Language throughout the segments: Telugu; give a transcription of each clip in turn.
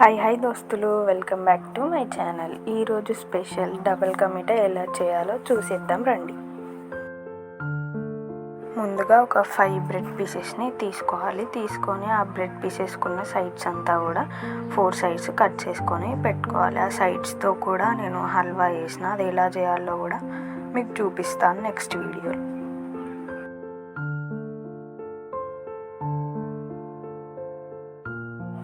హాయ్ హాయ్ దోస్తులు. Welcome back to my channel. ఈరోజు స్పెషల్ డబల్ కమిటా ఎలా చేయాలో చూసేద్దాం రండి. ముందుగా ఒక ఫైవ్ బ్రెడ్ పీసెస్ని తీసుకోవాలి. తీసుకొని ఆ బ్రెడ్ పీసెస్కున్న సైడ్స్ అంతా కూడా ఫోర్ సైడ్స్ కట్ చేసుకొని పెట్టుకోవాలి. ఆ సైడ్స్తో కూడా నేను హల్వా వేసిన అది ఎలా చేయాలో కూడా మీకు చూపిస్తాను నెక్స్ట్ వీడియోలో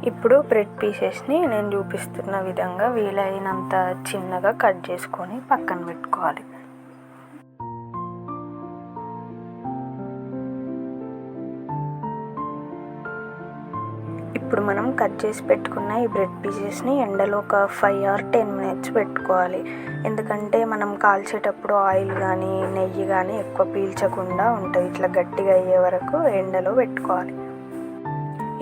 ఇప్పుడు బ్రెడ్ పీసెస్ని నేను చూపిస్తున్న విధంగా వీలైనంత చిన్నగా కట్ చేసుకొని పక్కన పెట్టుకోవాలి. ఇప్పుడు మనం కట్ చేసి పెట్టుకున్న ఈ బ్రెడ్ పీసెస్ని ఎండలో ఒక ఫైవ్ ఆర్ టెన్ మినిట్స్ పెట్టుకోవాలి. ఎందుకంటే మనం కాల్చేటప్పుడు ఆయిల్ కానీ నెయ్యి కానీ ఎక్కువ పీల్చకుండా ఉంటుంది ఇట్లా గట్టిగా అయ్యే వరకు ఎండలో పెట్టుకోవాలి.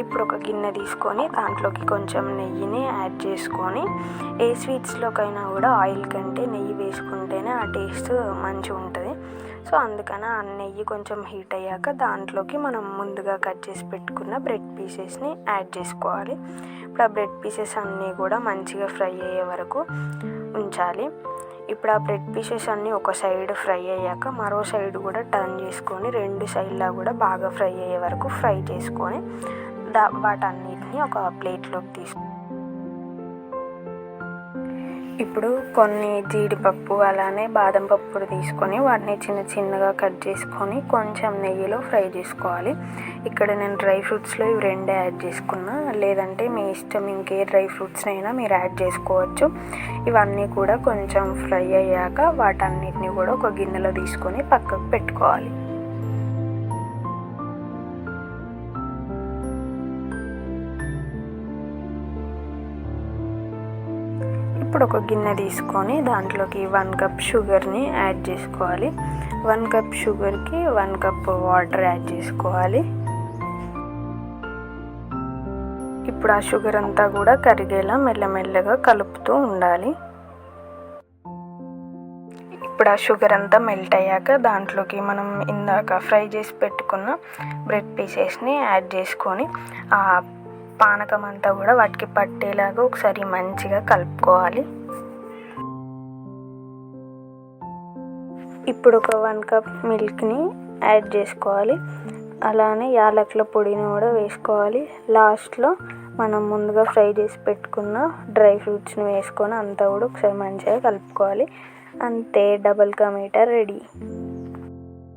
ఇప్పుడు ఒక గిన్నె తీసుకొని దాంట్లోకి కొంచెం నెయ్యిని యాడ్ చేసుకొని ఏ స్వీట్స్లోకైనా కూడా ఆయిల్ కంటే నెయ్యి వేసుకుంటేనే ఆ టేస్ట్ మంచిగా ఉంటుంది. సో అందుకని ఆ నెయ్యి కొంచెం హీట్ అయ్యాక దాంట్లోకి మనం ముందుగా కట్ చేసి పెట్టుకున్న బ్రెడ్ పీసెస్ని యాడ్ చేసుకోవాలి. ఇప్పుడు ఆ బ్రెడ్ పీసెస్ అన్నీ కూడా మంచిగా ఫ్రై అయ్యే వరకు ఉంచాలి. ఇప్పుడు ఆ బ్రెడ్ పీసెస్ అన్నీ ఒక సైడ్ ఫ్రై అయ్యాక మరో సైడ్ కూడా టర్న్ చేసుకొని రెండు సైడ్లా కూడా బాగా ఫ్రై అయ్యే వరకు ఫ్రై చేసుకొని దా వాటన్నిటిని ఒక ప్లేట్లోకి తీసు ఇప్పుడు కొన్ని జీడిపప్పు అలానే బాదం పప్పుడు తీసుకొని వాటిని చిన్న చిన్నగా కట్ చేసుకొని కొంచెం నెయ్యిలో ఫ్రై చేసుకోవాలి. ఇక్కడ నేను డ్రై ఫ్రూట్స్లో ఇవి రెండే యాడ్ చేసుకున్నా. లేదంటే మీ ఇష్టం ఇంకే డ్రై ఫ్రూట్స్నైనా అయినా మీరు యాడ్ చేసుకోవచ్చు. ఇవన్నీ కూడా కొంచెం ఫ్రై అయ్యాక వాటన్నిటిని కూడా ఒక గిన్నెలో తీసుకొని పక్కకు పెట్టుకోవాలి. ఇప్పుడు ఒక గిన్నె తీసుకొని దాంట్లోకి వన్ కప్ షుగర్ని యాడ్ చేసుకోవాలి. వన్ కప్ షుగర్కి వన్ కప్ వాటర్ యాడ్ చేసుకోవాలి. ఇప్పుడు ఆ షుగర్ అంతా కూడా కరిగేలా మెల్లమెల్లగా కలుపుతూ ఉండాలి. ఇప్పుడు ఆ షుగర్ అంతా మెల్ట్ అయ్యాక దాంట్లోకి మనం ఇందాక ఫ్రై చేసి పెట్టుకున్న బ్రెడ్ పీసెస్ని యాడ్ చేసుకొని ఆ పానకం అంతా కూడా వాటికి పట్టేలాగా ఒకసారి మంచిగా కలుపుకోవాలి. ఇప్పుడు ఒక వన్ కప్ మిల్క్ని యాడ్ చేసుకోవాలి. అలానే యాలకుల పొడిని కూడా వేసుకోవాలి. లాస్ట్లో మనం ముందుగా ఫ్రై చేసి పెట్టుకున్న డ్రై ఫ్రూట్స్ని వేసుకొని అంతా కూడా ఒకసారి మంచిగా కలుపుకోవాలి. అంతే డబుల్ కా మీటర్ రెడీ.